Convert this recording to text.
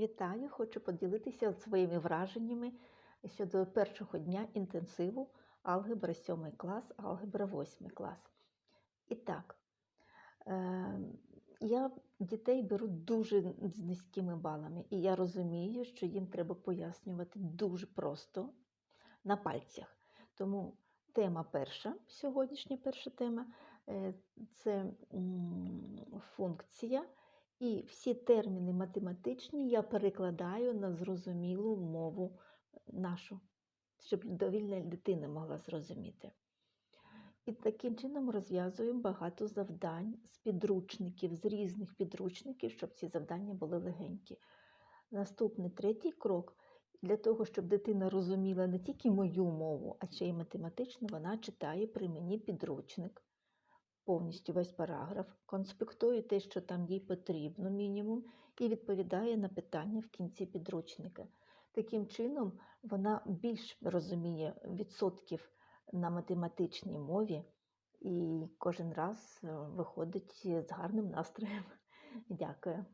Вітаю! Хочу поділитися своїми враженнями щодо першого дня інтенсиву алгебра 7 клас, алгебра 8 клас. І так, е, я дітей беру дуже з низькими балами, і я розумію, що їм треба пояснювати дуже просто на пальцях. Тому тема перша, сьогоднішня перша тема е, це функція. І всі терміни математичні я перекладаю на зрозумілу мову нашу, щоб довільна дитина могла зрозуміти. І таким чином розв'язуємо багато завдань з підручників, з різних підручників, щоб ці завдання були легенькі. Наступний третій крок для того, щоб дитина розуміла не тільки мою мову, а ще й математичну, вона читає при мені підручник повністю весь параграф, конспектує те, що там їй потрібно, мінімум, і відповідає на питання в кінці підручника. Таким чином, вона більш розуміє відсотків на математичній мові і кожен раз е, виходить з гарним настроєм. Дякую.